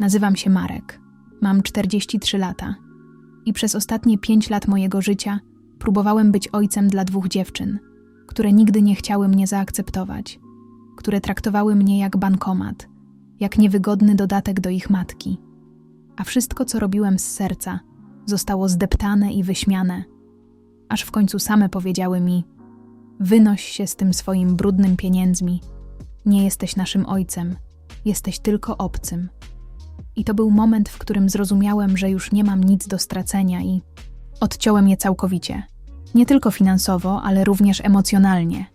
Nazywam się Marek. Mam 43 lata. I przez ostatnie 5 lat mojego życia próbowałem być ojcem dla dwóch dziewczyn, które nigdy nie chciały mnie zaakceptować, które traktowały mnie jak bankomat, jak niewygodny dodatek do ich matki. A wszystko, co robiłem z serca, zostało zdeptane i wyśmiane, aż w końcu same powiedziały mi: Wynoś się z tym swoim brudnym pieniędzmi. Nie jesteś naszym ojcem, jesteś tylko obcym. I to był moment, w którym zrozumiałem, że już nie mam nic do stracenia i odciąłem je całkowicie. Nie tylko finansowo, ale również emocjonalnie.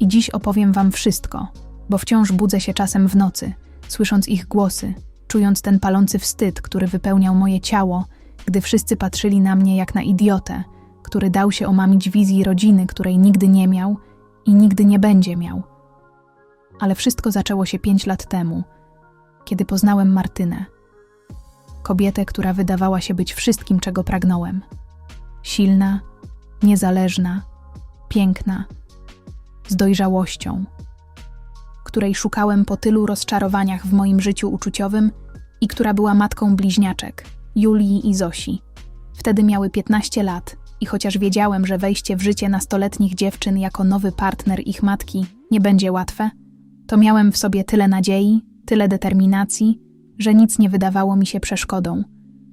I dziś opowiem Wam wszystko, bo wciąż budzę się czasem w nocy, słysząc ich głosy, czując ten palący wstyd, który wypełniał moje ciało, gdy wszyscy patrzyli na mnie jak na idiotę, który dał się omamić wizji rodziny, której nigdy nie miał i nigdy nie będzie miał. Ale wszystko zaczęło się pięć lat temu, kiedy poznałem Martynę. Kobietę, która wydawała się być wszystkim, czego pragnąłem. Silna, niezależna, piękna, z dojrzałością, której szukałem po tylu rozczarowaniach w moim życiu uczuciowym i która była matką bliźniaczek, Julii i Zosi. Wtedy miały 15 lat i chociaż wiedziałem, że wejście w życie nastoletnich dziewczyn jako nowy partner ich matki nie będzie łatwe, to miałem w sobie tyle nadziei, tyle determinacji, że nic nie wydawało mi się przeszkodą.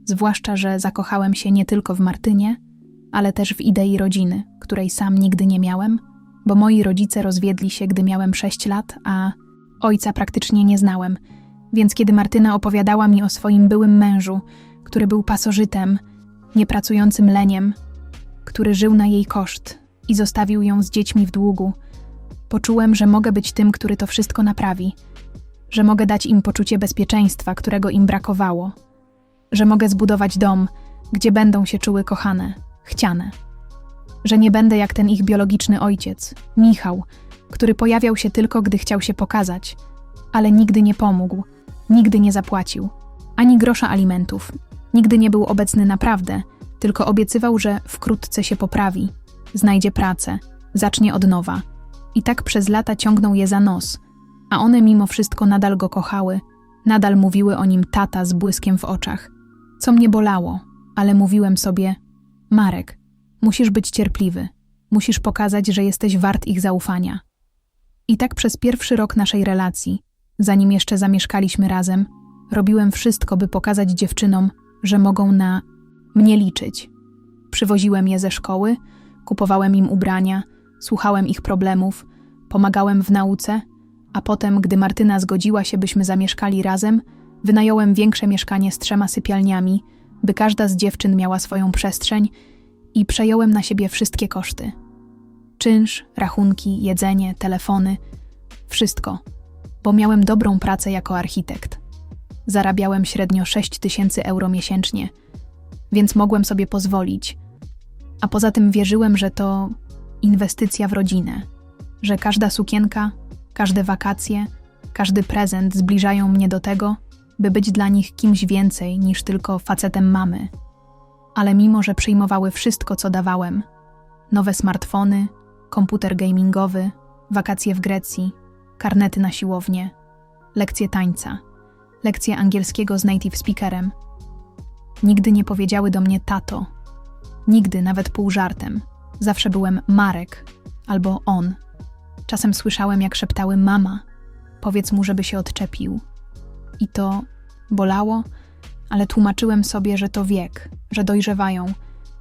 Zwłaszcza, że zakochałem się nie tylko w Martynie, ale też w idei rodziny, której sam nigdy nie miałem, bo moi rodzice rozwiedli się, gdy miałem 6 lat, a ojca praktycznie nie znałem. Więc kiedy Martyna opowiadała mi o swoim byłym mężu, który był pasożytem, niepracującym leniem, który żył na jej koszt i zostawił ją z dziećmi w długu, poczułem, że mogę być tym, który to wszystko naprawi, że mogę dać im poczucie bezpieczeństwa, którego im brakowało, że mogę zbudować dom, gdzie będą się czuły kochane, chciane, że nie będę jak ten ich biologiczny ojciec, Michał, który pojawiał się tylko, gdy chciał się pokazać, ale nigdy nie pomógł, nigdy nie zapłacił, ani grosza alimentów, nigdy nie był obecny naprawdę, tylko obiecywał, że wkrótce się poprawi, znajdzie pracę, zacznie od nowa. I tak przez lata ciągnął je za nos, a one mimo wszystko nadal go kochały, nadal mówiły o nim tata z błyskiem w oczach. Co mnie bolało, ale mówiłem sobie: Marek, musisz być cierpliwy, musisz pokazać, że jesteś wart ich zaufania. I tak przez pierwszy rok naszej relacji, zanim jeszcze zamieszkaliśmy razem, robiłem wszystko, by pokazać dziewczynom, że mogą na mnie liczyć. Przywoziłem je ze szkoły, kupowałem im ubrania, słuchałem ich problemów, pomagałem w nauce, a potem, gdy Martyna zgodziła się, byśmy zamieszkali razem, wynająłem większe mieszkanie z trzema sypialniami, by każda z dziewczyn miała swoją przestrzeń i przejąłem na siebie wszystkie koszty. Czynsz, rachunki, jedzenie, telefony, wszystko, bo miałem dobrą pracę jako architekt. Zarabiałem średnio 6 tysięcy euro miesięcznie, więc mogłem sobie pozwolić. A poza tym wierzyłem, że to inwestycja w rodzinę, że każda sukienka, każde wakacje, każdy prezent zbliżają mnie do tego, by być dla nich kimś więcej niż tylko facetem mamy. Ale mimo, że przyjmowały wszystko, co dawałem nowe smartfony, komputer gamingowy, wakacje w Grecji, karnety na siłownię, lekcje tańca, lekcje angielskiego z native speakerem Nigdy nie powiedziały do mnie tato. Nigdy, nawet pół żartem. Zawsze byłem Marek albo on. Czasem słyszałem, jak szeptały mama. Powiedz mu, żeby się odczepił. I to bolało, ale tłumaczyłem sobie, że to wiek, że dojrzewają,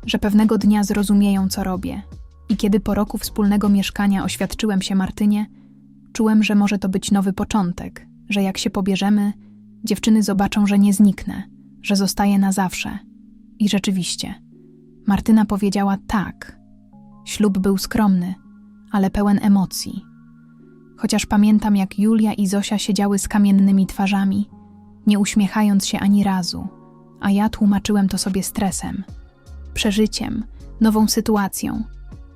że pewnego dnia zrozumieją, co robię. I kiedy po roku wspólnego mieszkania oświadczyłem się Martynie, czułem, że może to być nowy początek, że jak się pobierzemy, dziewczyny zobaczą, że nie zniknę że zostaje na zawsze. I rzeczywiście, Martyna powiedziała tak. Ślub był skromny, ale pełen emocji. Chociaż pamiętam, jak Julia i Zosia siedziały z kamiennymi twarzami, nie uśmiechając się ani razu, a ja tłumaczyłem to sobie stresem, przeżyciem, nową sytuacją,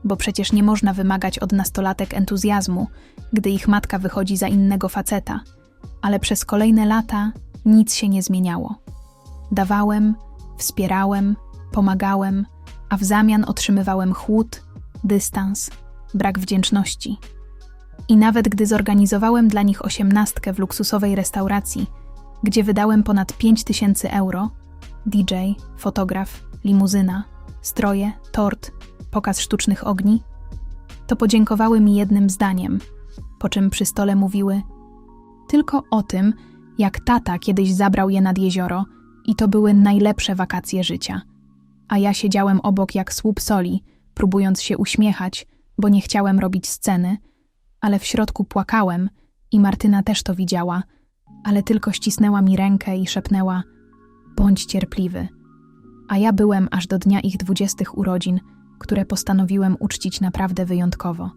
bo przecież nie można wymagać od nastolatek entuzjazmu, gdy ich matka wychodzi za innego faceta, ale przez kolejne lata nic się nie zmieniało. Dawałem, wspierałem, pomagałem, a w zamian otrzymywałem chłód, dystans, brak wdzięczności. I nawet gdy zorganizowałem dla nich osiemnastkę w luksusowej restauracji, gdzie wydałem ponad 5 tysięcy euro, DJ, fotograf, limuzyna, stroje, tort, pokaz sztucznych ogni, to podziękowały mi jednym zdaniem, po czym przy stole mówiły tylko o tym, jak tata kiedyś zabrał je nad jezioro i to były najlepsze wakacje życia. A ja siedziałem obok jak słup soli, próbując się uśmiechać, bo nie chciałem robić sceny, ale w środku płakałem i Martyna też to widziała, ale tylko ścisnęła mi rękę i szepnęła: Bądź cierpliwy. A ja byłem aż do dnia ich dwudziestych urodzin, które postanowiłem uczcić naprawdę wyjątkowo.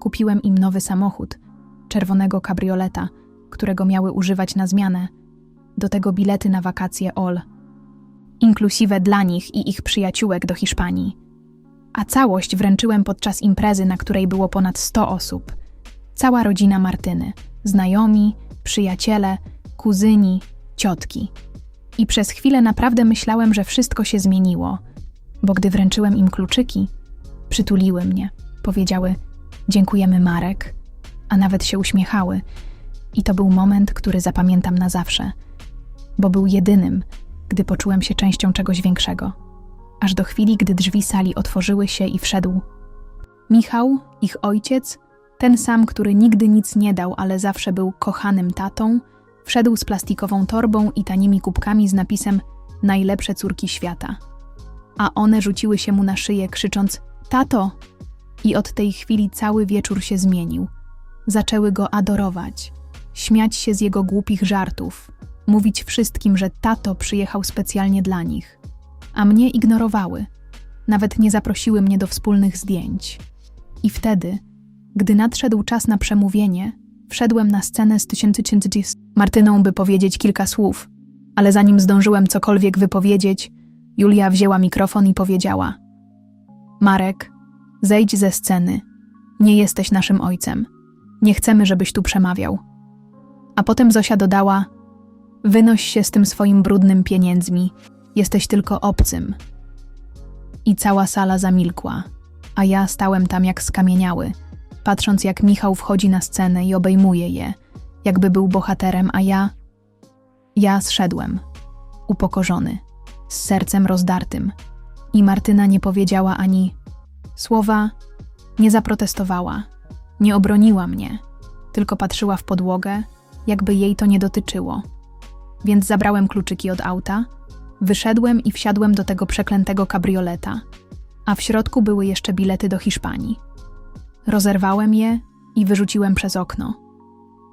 Kupiłem im nowy samochód, czerwonego kabrioleta, którego miały używać na zmianę, do tego bilety na wakacje All, inklusive dla nich i ich przyjaciółek do Hiszpanii. A całość wręczyłem podczas imprezy, na której było ponad 100 osób. Cała rodzina Martyny, znajomi, przyjaciele, kuzyni, ciotki. I przez chwilę naprawdę myślałem, że wszystko się zmieniło, bo gdy wręczyłem im kluczyki, przytuliły mnie, powiedziały: Dziękujemy, Marek, a nawet się uśmiechały. I to był moment, który zapamiętam na zawsze, bo był jedynym, gdy poczułem się częścią czegoś większego. Aż do chwili, gdy drzwi sali otworzyły się i wszedł Michał, ich ojciec, ten sam, który nigdy nic nie dał, ale zawsze był kochanym tatą, wszedł z plastikową torbą i tanimi kubkami z napisem Najlepsze córki świata. A one rzuciły się mu na szyję, krzycząc: Tato! I od tej chwili cały wieczór się zmienił. Zaczęły go adorować, śmiać się z jego głupich żartów, mówić wszystkim, że tato przyjechał specjalnie dla nich. A mnie ignorowały. Nawet nie zaprosiły mnie do wspólnych zdjęć. I wtedy, gdy nadszedł czas na przemówienie, wszedłem na scenę z tysięcy z Martyną, by powiedzieć kilka słów, ale zanim zdążyłem cokolwiek wypowiedzieć, Julia wzięła mikrofon i powiedziała: Marek, zejdź ze sceny. Nie jesteś naszym ojcem. Nie chcemy, żebyś tu przemawiał. A potem Zosia dodała: Wynoś się z tym swoim brudnym pieniędzmi. Jesteś tylko obcym. I cała sala zamilkła, a ja stałem tam jak skamieniały, patrząc jak Michał wchodzi na scenę i obejmuje je, jakby był bohaterem, a ja. Ja zszedłem, upokorzony, z sercem rozdartym. I Martyna nie powiedziała ani słowa, nie zaprotestowała, nie obroniła mnie, tylko patrzyła w podłogę, jakby jej to nie dotyczyło. Więc zabrałem kluczyki od auta, wyszedłem i wsiadłem do tego przeklętego kabrioleta, a w środku były jeszcze bilety do Hiszpanii. Rozerwałem je i wyrzuciłem przez okno.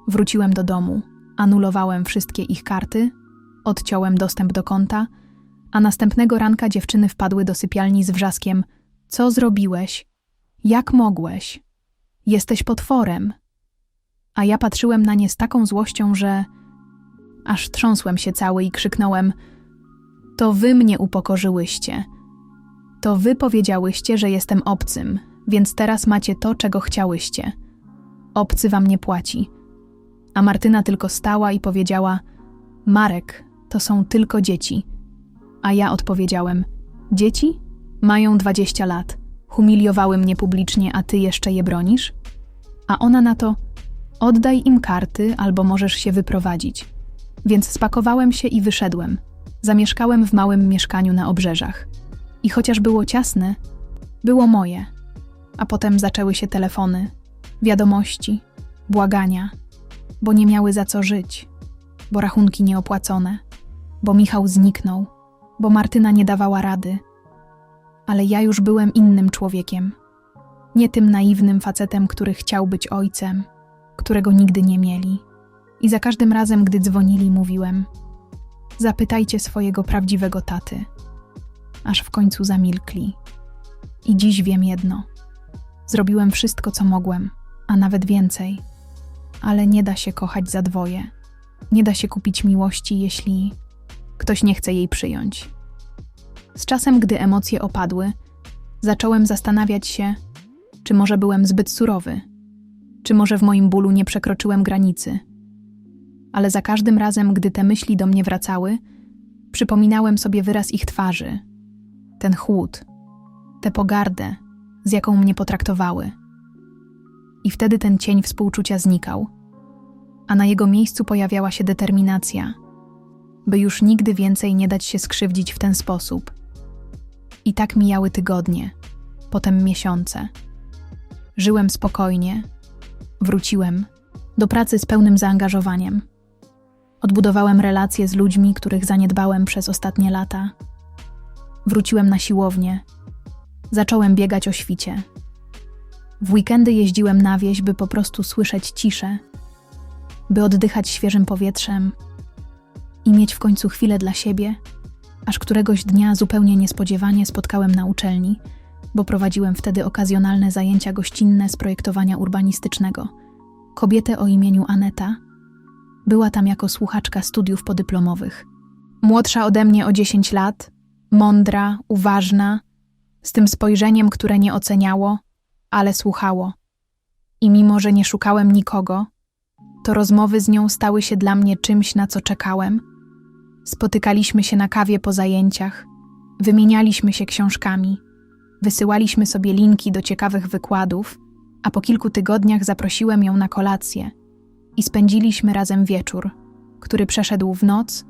Wróciłem do domu, anulowałem wszystkie ich karty, odciąłem dostęp do konta, a następnego ranka dziewczyny wpadły do sypialni z wrzaskiem: Co zrobiłeś? Jak mogłeś? Jesteś potworem. A ja patrzyłem na nie z taką złością, że aż trząsłem się cały i krzyknąłem: To wy mnie upokorzyłyście. To wy powiedziałyście, że jestem obcym, więc teraz macie to, czego chciałyście. Obcy wam nie płaci. A Martyna tylko stała i powiedziała: Marek, to są tylko dzieci. A ja odpowiedziałem: Dzieci? Mają dwadzieścia lat. Humiliowały mnie publicznie, a ty jeszcze je bronisz? A ona na to: Oddaj im karty, albo możesz się wyprowadzić. Więc spakowałem się i wyszedłem. Zamieszkałem w małym mieszkaniu na obrzeżach. I chociaż było ciasne, było moje. A potem zaczęły się telefony, wiadomości, błagania, bo nie miały za co żyć, bo rachunki nieopłacone, bo Michał zniknął, bo Martyna nie dawała rady. Ale ja już byłem innym człowiekiem. Nie tym naiwnym facetem, który chciał być ojcem, którego nigdy nie mieli. I za każdym razem, gdy dzwonili, mówiłem: Zapytajcie swojego prawdziwego taty. Aż w końcu zamilkli. I dziś wiem jedno: zrobiłem wszystko, co mogłem, a nawet więcej. Ale nie da się kochać za dwoje. Nie da się kupić miłości, jeśli ktoś nie chce jej przyjąć. Z czasem, gdy emocje opadły, zacząłem zastanawiać się, czy może byłem zbyt surowy, czy może w moim bólu nie przekroczyłem granicy ale za każdym razem, gdy te myśli do mnie wracały, przypominałem sobie wyraz ich twarzy, ten chłód, tę pogardę, z jaką mnie potraktowały. I wtedy ten cień współczucia znikał, a na jego miejscu pojawiała się determinacja, by już nigdy więcej nie dać się skrzywdzić w ten sposób. I tak mijały tygodnie, potem miesiące. Żyłem spokojnie, wróciłem do pracy z pełnym zaangażowaniem. Odbudowałem relacje z ludźmi, których zaniedbałem przez ostatnie lata. Wróciłem na siłownię. Zacząłem biegać o świcie. W weekendy jeździłem na wieś, by po prostu słyszeć ciszę, by oddychać świeżym powietrzem i mieć w końcu chwilę dla siebie, aż któregoś dnia zupełnie niespodziewanie spotkałem na uczelni, bo prowadziłem wtedy okazjonalne zajęcia gościnne z projektowania urbanistycznego. Kobietę o imieniu Aneta była tam jako słuchaczka studiów podyplomowych. Młodsza ode mnie o 10 lat, mądra, uważna, z tym spojrzeniem, które nie oceniało, ale słuchało. I mimo, że nie szukałem nikogo, to rozmowy z nią stały się dla mnie czymś, na co czekałem. Spotykaliśmy się na kawie po zajęciach, wymienialiśmy się książkami, wysyłaliśmy sobie linki do ciekawych wykładów, a po kilku tygodniach zaprosiłem ją na kolację i spędziliśmy razem wieczór, który przeszedł w noc,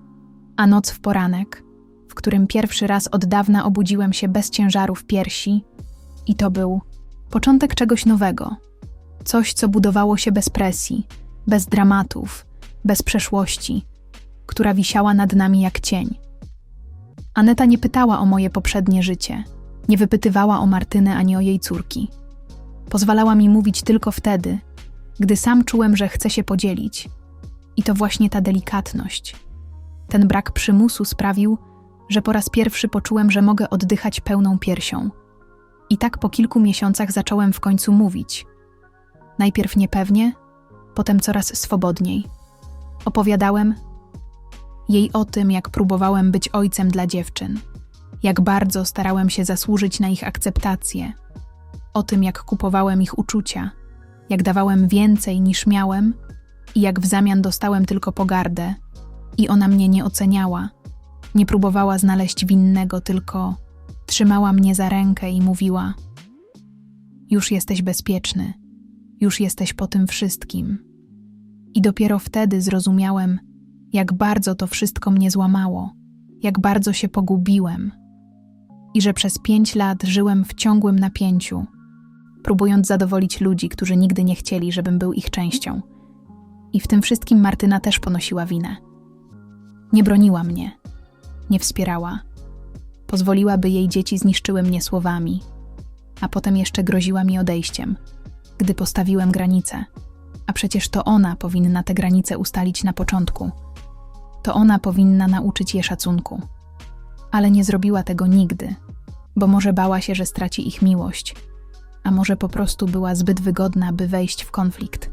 a noc w poranek, w którym pierwszy raz od dawna obudziłem się bez ciężarów piersi i to był początek czegoś nowego. Coś, co budowało się bez presji, bez dramatów, bez przeszłości, która wisiała nad nami jak cień. Aneta nie pytała o moje poprzednie życie, nie wypytywała o Martynę ani o jej córki. Pozwalała mi mówić tylko wtedy, gdy sam czułem, że chcę się podzielić. I to właśnie ta delikatność. Ten brak przymusu sprawił, że po raz pierwszy poczułem, że mogę oddychać pełną piersią. I tak po kilku miesiącach zacząłem w końcu mówić. Najpierw niepewnie, potem coraz swobodniej. Opowiadałem jej o tym, jak próbowałem być ojcem dla dziewczyn, jak bardzo starałem się zasłużyć na ich akceptację, o tym, jak kupowałem ich uczucia, jak dawałem więcej niż miałem i jak w zamian dostałem tylko pogardę, i ona mnie nie oceniała, nie próbowała znaleźć winnego, tylko trzymała mnie za rękę i mówiła: Już jesteś bezpieczny, już jesteś po tym wszystkim. I dopiero wtedy zrozumiałem, jak bardzo to wszystko mnie złamało, jak bardzo się pogubiłem. I że przez pięć lat żyłem w ciągłym napięciu, próbując zadowolić ludzi, którzy nigdy nie chcieli, żebym był ich częścią. I w tym wszystkim Martyna też ponosiła winę. Nie broniła mnie, nie wspierała. Pozwoliła, by jej dzieci zniszczyły mnie słowami, a potem jeszcze groziła mi odejściem, gdy postawiłem granice. A przecież to ona powinna te granice ustalić na początku. To ona powinna nauczyć je szacunku. Ale nie zrobiła tego nigdy, bo może bała się, że straci ich miłość, a może po prostu była zbyt wygodna, by wejść w konflikt.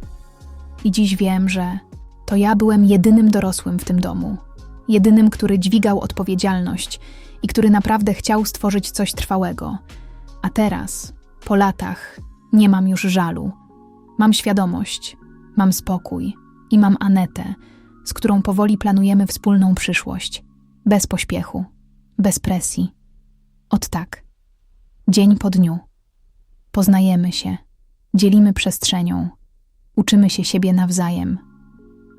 I dziś wiem, że to ja byłem jedynym dorosłym w tym domu, jedynym, który dźwigał odpowiedzialność i który naprawdę chciał stworzyć coś trwałego. A teraz, po latach, nie mam już żalu. Mam świadomość, mam spokój i mam Anetę, z którą powoli planujemy wspólną przyszłość. Bez pośpiechu, bez presji. Od tak. Dzień po dniu. Poznajemy się, dzielimy przestrzenią, uczymy się siebie nawzajem.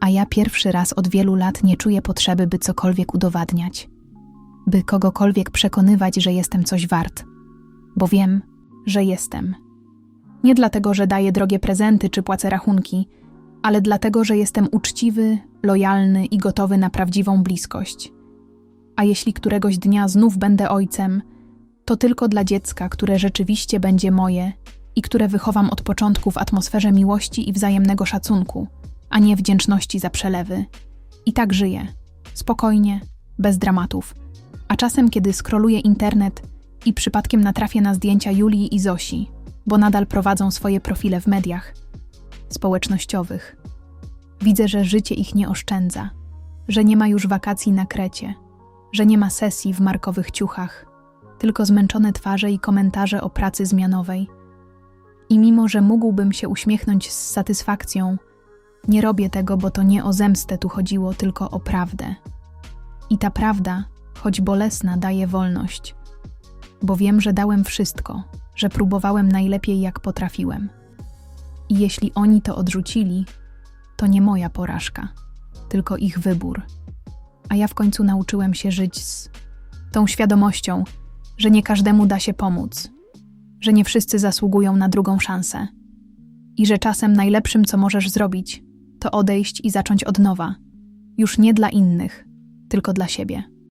A ja pierwszy raz od wielu lat nie czuję potrzeby, by cokolwiek udowadniać, by kogokolwiek przekonywać, że jestem coś wart, bo wiem, że jestem. Nie dlatego, że daję drogie prezenty czy płacę rachunki, ale dlatego, że jestem uczciwy, lojalny i gotowy na prawdziwą bliskość. A jeśli któregoś dnia znów będę ojcem, to tylko dla dziecka, które rzeczywiście będzie moje i które wychowam od początku w atmosferze miłości i wzajemnego szacunku, a nie wdzięczności za przelewy. I tak żyję, spokojnie, bez dramatów. A czasem, kiedy skroluję internet i przypadkiem natrafię na zdjęcia Julii i Zosi, bo nadal prowadzą swoje profile w mediach społecznościowych, widzę, że życie ich nie oszczędza, że nie ma już wakacji na Krecie, że nie ma sesji w markowych ciuchach, tylko zmęczone twarze i komentarze o pracy zmianowej. I mimo, że mógłbym się uśmiechnąć z satysfakcją, nie robię tego, bo to nie o zemstę tu chodziło, tylko o prawdę. I ta prawda, choć bolesna, daje wolność, bo wiem, że dałem wszystko, że próbowałem najlepiej, jak potrafiłem. I jeśli oni to odrzucili, to nie moja porażka, tylko ich wybór. a ja w końcu nauczyłem się żyć z tą świadomością, że nie każdemu da się pomóc, że nie wszyscy zasługują na drugą szansę i że czasem najlepszym, co możesz zrobić, to odejść i zacząć od nowa, już nie dla innych, tylko dla siebie.